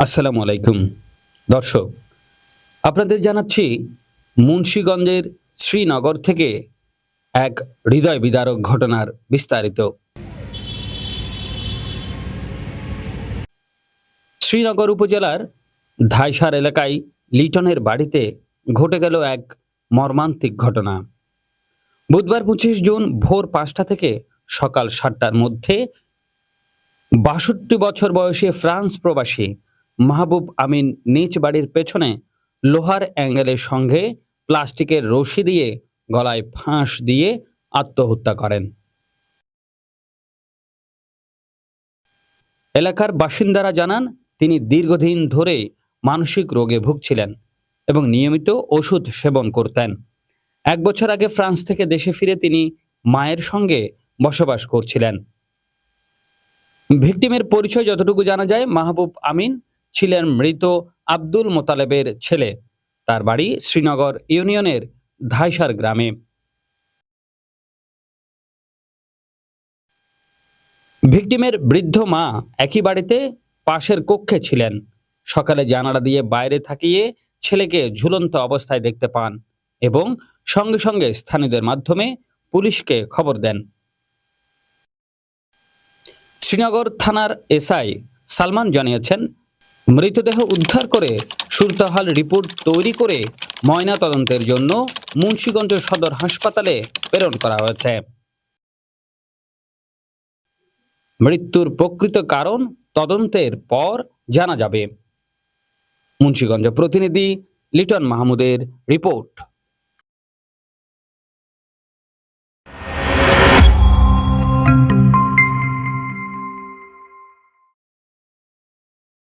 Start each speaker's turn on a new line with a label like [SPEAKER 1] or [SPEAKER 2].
[SPEAKER 1] আসসালামু আলাইকুম। দর্শক, আপনাদের জানাচ্ছি মুন্সীগঞ্জের শ্রীনগর থেকে এক হৃদয় বিদারক ঘটনার বিস্তারিত। শ্রীনগর উপজেলার ধাইসার এলাকায় লিটনের বাড়িতে ঘটে গেল এক মর্মান্তিক ঘটনা। বুধবার পঁচিশ জুন ভোর পাঁচটা থেকে সকাল সাতটার মধ্যে বাষট্টি বছর বয়সী ফ্রান্স প্রবাসী মাহবুব আমিন নিজ বাড়ির পেছনে লোহার অ্যাঙ্গেলের সঙ্গে প্লাস্টিকের রশি দিয়ে গলায় ফাঁস দিয়ে আত্মহত্যা করেন। এলাকার বাসিন্দারা জানান, তিনি দীর্ঘদিন ধরে মানসিক রোগে ভুগছিলেন এবং নিয়মিত ওষুধ সেবন করতেন। এক বছর আগে ফ্রান্স থেকে দেশে ফিরে তিনি মায়ের সঙ্গে বসবাস করছিলেন। ভিকটিমের পরিচয় যতটুকু জানা যায়, মাহবুব আমিন ছিলেন মৃত আব্দুল মোতালেবের ছেলে। তার বাড়ি শ্রীনগর ইউনিয়নের ধাইসার গ্রামে। ভিকটিমের বৃদ্ধ মা একই বাড়িতে পাশের কক্ষে ছিলেন। সকালে জানালা দিয়ে বাইরে থাকিয়ে ছেলেকে ঝুলন্ত অবস্থায় দেখতে পান এবং সঙ্গে সঙ্গে স্থানীয়দের মাধ্যমে পুলিশকে খবর দেন। শ্রীনগর থানার এসআই সালমান জানিয়েছেন মৃতদেহ উদ্ধার করে সুরতহাল রিপোর্ট তৈরি করে ময়না তদন্তের জন্য মুন্সীগঞ্জ সদর হাসপাতালে প্রেরণ করা হয়েছে। মৃত্যুর প্রকৃত কারণ তদন্তের পর জানা যাবে। মুন্সীগঞ্জ প্রতিনিধি লিটন মাহমুদের রিপোর্ট।